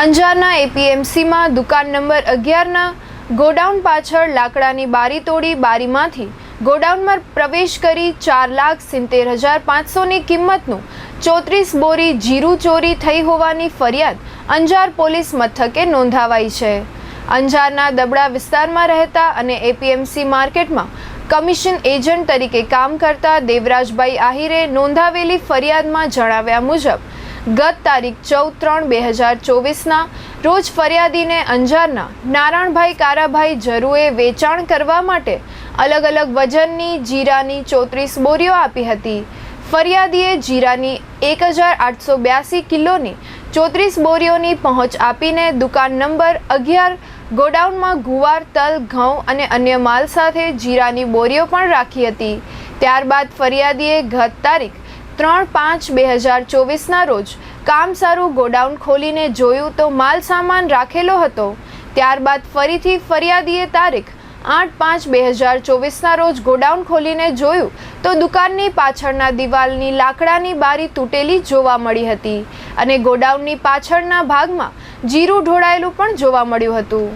અંજારના એપીએમસીમાં દુકાન number અગિયારના godown પાછળ લાકડાની બારી તોડી બારીમાંથી ગોડાઉનમાં પ્રવેશ કરી ચાર લાખ સિત્તેર હજાર પાંચસોની કિંમતનું ચોત્રીસ બોરી જીરું ચોરી થઈ હોવાની ફરિયાદ અંજાર પોલીસ મથકે નોંધાવાઈ છે. અંજારના દબડા વિસ્તારમાં રહેતા અને એપીએમસી માર્કેટમાં કમિશન એજન્ટ તરીકે કામ કરતા દેવરાજભાઈ આહિરે નોંધાવેલી ફરિયાદમાં જણાવ્યા મુજબ ગત તારીખ ચૌદ ત્રણ બે હજાર ચોવીસના રોજ ફરિયાદીને અંજારના નારાયણભાઈ કારાભાઈ જરૂએ વેચાણ કરવા માટે અલગ અલગ વજનની જીરાની ચોત્રીસ બોરીઓ આપી હતી. ફરિયાદીએ જીરાની એક હજાર આઠસો બ્યાસી કિલોની ચોત્રીસ બોરીઓની પહોંચ આપીને દુકાન નંબર અગિયાર ગોડાઉનમાં ગુવાર, તલ, ઘઉં અને અન્ય માલ સાથે જીરાની બોરીઓ પણ રાખી હતી. ત્યારબાદ ફરિયાદીએ ગત તારીખ ત્રણ પાંચ બે હજાર ચોવીસના રોજ કામ સારું ગોડાઉન ખોલીને જોયું તો માલ સામાન રાખેલો હતો. ત્યારબાદ ફરીથી ફરિયાદીએ તારીખ આઠ પાંચ બે હજાર ચોવીસના રોજ ગોડાઉન ખોલીને જોયું તો દુકાનની પાછળના દિવાલની લાકડાની બારી તૂટેલી જોવા મળી હતી અને ગોડાઉનની પાછળના ભાગમાં જીરું ઢોળાયેલું પણ જોવા મળ્યું હતું.